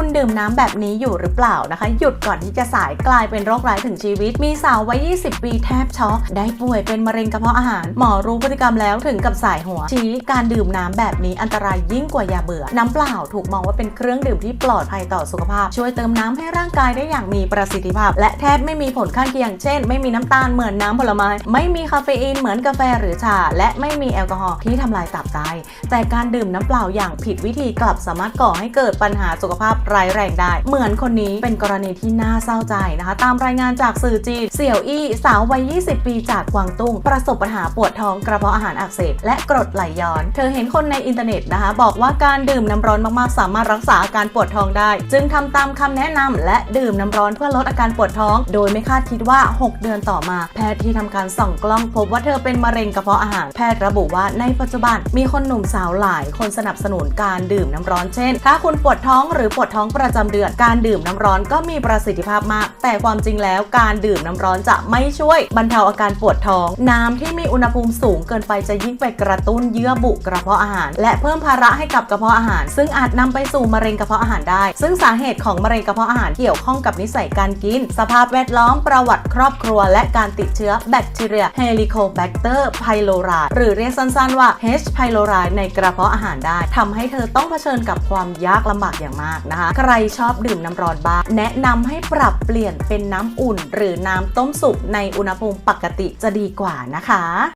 คุณดื่มน้ำแบบนี้อยู่หรือเปล่านะคะ หยุดก่อนที่จะสายกลายเป็นโรคร้ายถึงชีวิต มีสาววัย 20 ปีแทบช็อกได้ป่วยเป็นมะเร็งกระเพาะอาหาร หมอรู้พฤติกรรมแล้วถึงกับสายหัว ชี้การดื่มน้ำแบบนี้อันตรายยิ่งกว่ายาเบื่อ น้ำเปล่าถูกมองว่าเป็นเครื่องดื่มที่ปลอดภัยต่อสุขภาพ ช่วยเติมน้ำให้ร่างกายได้อย่างมีประสิทธิภาพ และแทบไม่มีผลข้างเคียง เช่น ไม่มีน้ำตาลเหมือนน้ำผลไม้ ไม่มีคาเฟอีนเหมือนกาแฟหรือชา และไม่มีแอลกอฮอล์ที่ทำลายตับไตแต่การดื่มน้ำเปล่าอย่างผิดวิธีกลับสามารถก่อให้เกิดปัญหาสุขภาพร้ายแรงได้ เหมือนคนนี้เป็นกรณีที่น่าเศร้าใจนะคะ ตามรายงานจากสื่อจีนเสี่ยวอี้สาววัย 20 ปีจากกวางตุ้ง ประสบปัญหาปวดท้องกระเพาะอาหารอักเสบและกรดไหลย้อน เธอเห็นคนในอินเทอร์เน็ตนะคะ บอกว่าการดื่มน้ำร้อนมากๆ สามารถรักษาอาการปวดท้องได้ จึงทำตามคำแนะนำและดื่มน้ำร้อนเพื่อลดอาการปวดท้อง โดยไม่คาดคิดว่า 6 เดือนต่อมา แพทย์ที่ทำการส่องกล้องพบว่าเธอเป็นมะเร็งกระเพาะอาหาร แพทย์ระบุว่าในปัจจุบันมีคนหนุ่มสาวหลาย คนสนับสนุนการดื่มน้ำร้อนเช่น ถ้าคุณปวดท้องหรือปวดท้องประจำเดือน การดื่มน้ำร้อนก็มีประสิทธิภาพมาก แต่ความจริงแล้วการดื่มน้ำร้อนจะไม่ช่วยบรรเทาอาการปวดท้อง น้ำที่มีอุณหภูมิสูงเกินไปจะยิ่งไปกระตุ้นเยื่อบุกระเพาะอาหาร และเพิ่มภาระให้กับกระเพาะอาหาร ซึ่งอาจนำไปสู่มะเร็งกระเพาะอาหารได้ ซึ่งสาเหตุของมะเร็งกระเพาะอาหารเกี่ยวข้องกับนิสัยการกิน สภาพแวดล้อมประวัติครอบครัว และการติดเชื้อแบคทีเรีย Helicobacter pylori หรือเรียกสั้นๆว่า H pylori ในกระเพาะอาหารได้ทำให้เธอต้องเผชิญกับความยากลำบากอย่างมากนะนะคะ ใครชอบดื่มน้ำร้อนบ้าง แนะนำให้ปรับเปลี่ยนเป็นน้ำอุ่น หรือน้ำต้มสุกในอุณหภูมิปกติจะดีกว่านะคะ